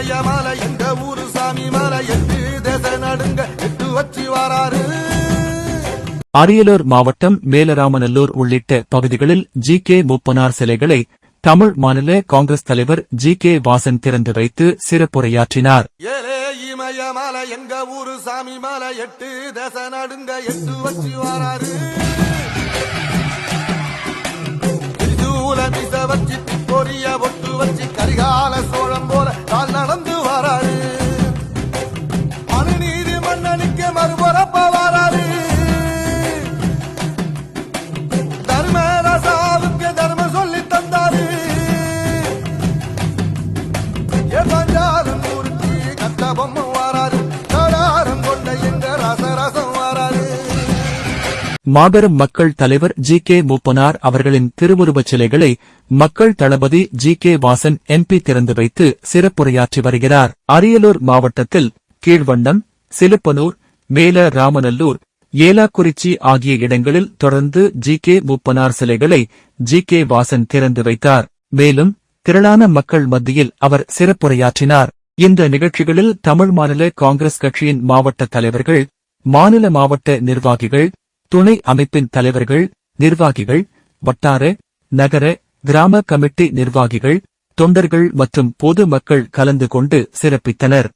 இமய மலை எங்க ஊரு சாமி மலை எட்டு தேச நடுங்க எட்டு வச்சு வராரு. அரியலூர் மாவட்டம் மேலராமநல்லூர் உள்ளிட்ட பகுதிகளில் ஜி கே மூப்பனார் சிலைகளை தமிழ் மாநில காங்கிரஸ் தலைவர் ஜி கே வாசன் திறந்து வைத்து சிறப்புரையாற்றினார். எங்க ஊரு சாமி மலை எட்டு தேச நடுங்க எட்டு வச்சு வராரு. கட்ட கடாரம் கொண்ட எங்க ரசரசம் மாபெரும் மக்கள் தலைவர் ஜி கே மூப்பனார் அவர்களின் திருவுருவச் சிலைகளை மக்கள் தளபதி ஜி கே வாசன் எம்பி திறந்து வைத்து சிறப்புரையாற்றி வருகிறார். அரியலூர் மாவட்டத்தில் கீழ்வண்ணம் சிலுப்பனூர் மேல ராமநல்லூர் ஏலாக்குறிச்சி ஆகிய இடங்களில் தொடர்ந்து ஜி கே மூப்பனார் சிலைகளை ஜி கே வாசன் திறந்து வைத்தார். மேலும் திரளான மக்கள் மத்தியில் அவர் சிறப்புரையாற்றினார். இந்த நிகழ்ச்சிகளில் தமிழ் மாநில காங்கிரஸ் கட்சியின் மாவட்ட தலைவர்கள் மாநில மாவட்ட நிர்வாகிகள் துணை அமைப்பின் தலைவர்கள் நிர்வாகிகள் வட்டார நகர கிராம கமிட்டி நிர்வாகிகள் தொண்டர்கள் மற்றும் பொது மக்கள் கலந்து கொண்டு சிறப்பித்தனர்.